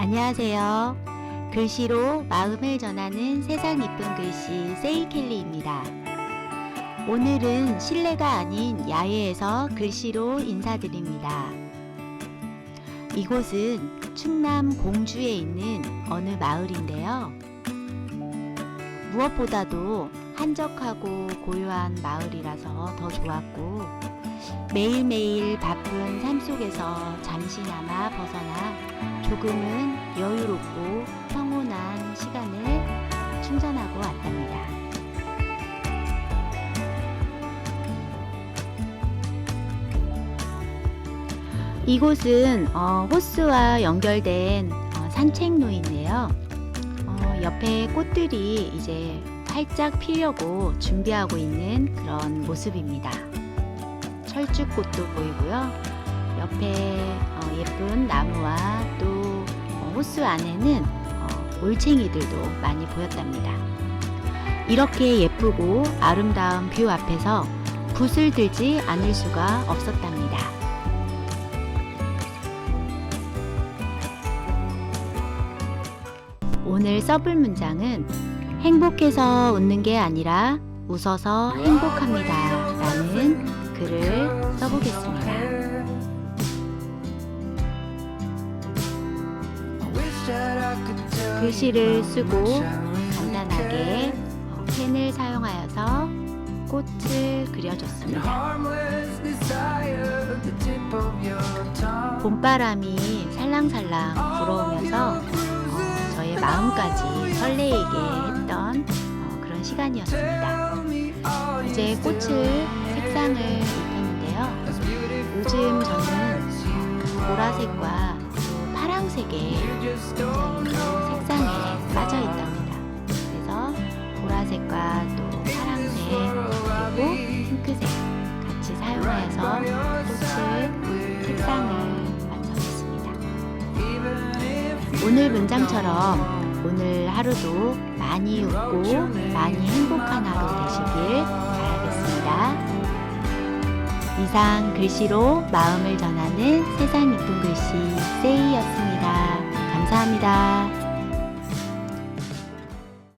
안녕하세요. 글씨로 마음을 전하는 세상 이쁜 글씨 세이켈리입니다. 오늘은 실내가 아닌 야외에서 글씨로 인사드립니다. 이곳은 충남 공주에 있는 어느 마을인데요. 무엇보다도 한적하고 고요한 마을이라서 더 좋았고 매일매일 바쁜 삶 속에서 잠시나마 벗어나 조금은 여유롭고 평온한 시간을 충전하고 왔답니다. 이곳은 어, 호수와 연결된 어, 산책로인데요. 어, 옆에 꽃들이 이제 활짝 피려고 준비하고 있는 그런 모습입니다. 철쭉꽃도 보이고요. 옆에 어, 예쁜 나무와 또 어, 호수 안에는 어, 올챙이들도 많이 보였답니다. 이렇게 예쁘고 아름다운 뷰 앞에서 붓을 들지 않을 수가 없었답니다. 오늘 써볼 문장은 행복해서 웃는 게 아니라 웃어서 행복합니다. 라는 글을 써보겠습니다. 글씨를 쓰고 간단하게 어, 펜을 사용하여서 꽃을 그려줬습니다. 봄바람이 살랑살랑 불어오면서 마음까지 설레이게 했던 어, 그런 시간이었습니다. 이제 꽃을 색상을 입혔는데요. 요즘 저는 어, 보라색과 또 파랑색의 굉장히 또 색상에 빠져 있답니다. 그래서 보라색과 또 파랑색 그리고 핑크색 같이 사용하여서 꽃을 색상을 오늘 문장처럼 오늘 하루도 많이 웃고 많이 행복한 하루 되시길 바라겠습니다. 이상 글씨로 마음을 전하는 세상 이쁜 글씨 세이였습니다. 감사합니다.